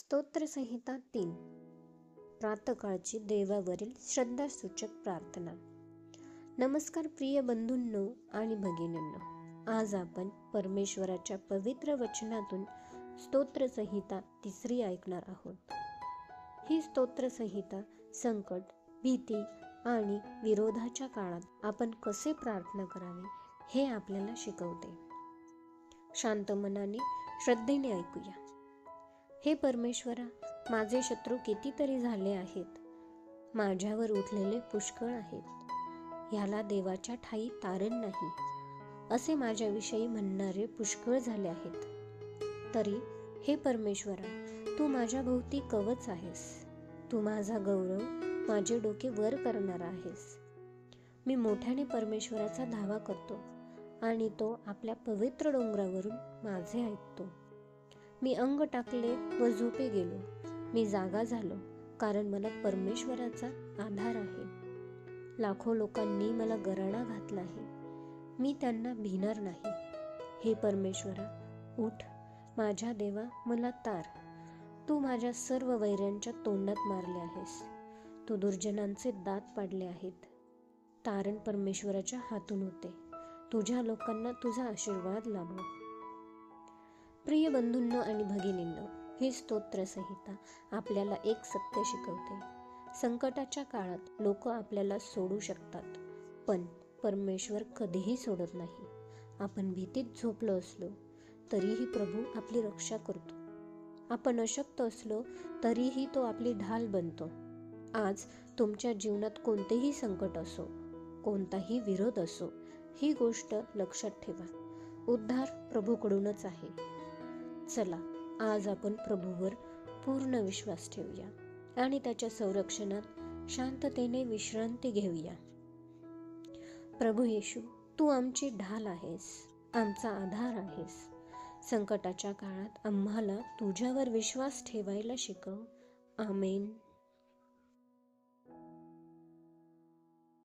स्तोत्रसंहिता तीन. प्रातकाळची देवावरील श्रद्धासूचक प्रार्थना. नमस्कार प्रिय बंधूंनो आणि भगिनींनो. आज आपण परमेश्वराच्या पवित्र वचनातून स्तोत्रसंहिता तिसरी ऐकणार आहोत. ही स्तोत्रसंहिता संकट भीती आणि विरोधाच्या काळात आपण कसे प्रार्थना करावे हे आपल्याला शिकवते. शांत मनाने श्रद्धेने ऐकूया. हे परमेश्वरा माझे शत्रू कितीतरी झाले आहेत. माझ्यावर उठलेले पुष्कळ आहेत. ह्याला देवाच्या ठाई तारण नाही. असे माझ्याविषयी म्हणणारे पुष्कळ झाले आहेत. तरी हे परमेश्वरा तू माझ्या भोवती कवच आहेस. तू माझा गौरव माझे डोके वर करणारा आहेस. मी मोठ्याने परमेश्वराचा धावा करतो आणि तो आपल्या पवित्र डोंगरावरून माझे ऐकतो. मी अंग टाकले व झोपे गेलो. मी जागा झालो कारण मला परमेश्वराचा आधार आहे. लाखो लोकांनी मला गराणा घातला आहे. मी त्यांना भिणार नाही. हे परमेश्वरा उठ. माझ्या देवा मला तार. तू माझ्या सर्व वैऱ्यांच्या तोंडात मारले आहेस. तू दुर्जनांचे दात पाडले आहेत. तारण परमेश्वराच्या हातून होते. तुझ्या लोकांना तुझा आशीर्वाद लाभो. प्रिय बंधूंनो आणि भगिनींनो ही स्तोत्रसंहिता आपल्याला एक सत्य शिकवते. संकटाच्या काळात लोक आपल्याला सोडू शकतात पण परमेश्वर कधीही सोडत नाही. आपण भीतीत झोपलो असलो तरीही प्रभू आपली रक्षा करतो. आपण अशक्त असलो तरीही तो आपली ढाल बनतो. आज तुमच्या जीवनात कोणतेही संकट असो कोणताही विरोध असो ही गोष्ट लक्षात ठेवा. उद्धार प्रभूकडूनच आहे. चला आज आपण प्रभूवर पूर्ण विश्वास ठेवूया आणि त्याच्या संरक्षणात शांततेने विश्रांती घेऊया. प्रभू येशू तू आमची ढाल आहेस आमचा आधार आहेस. संकटाच्या काळात आम्हाला तुझ्यावर विश्वास ठेवायला शिकव. आमेन.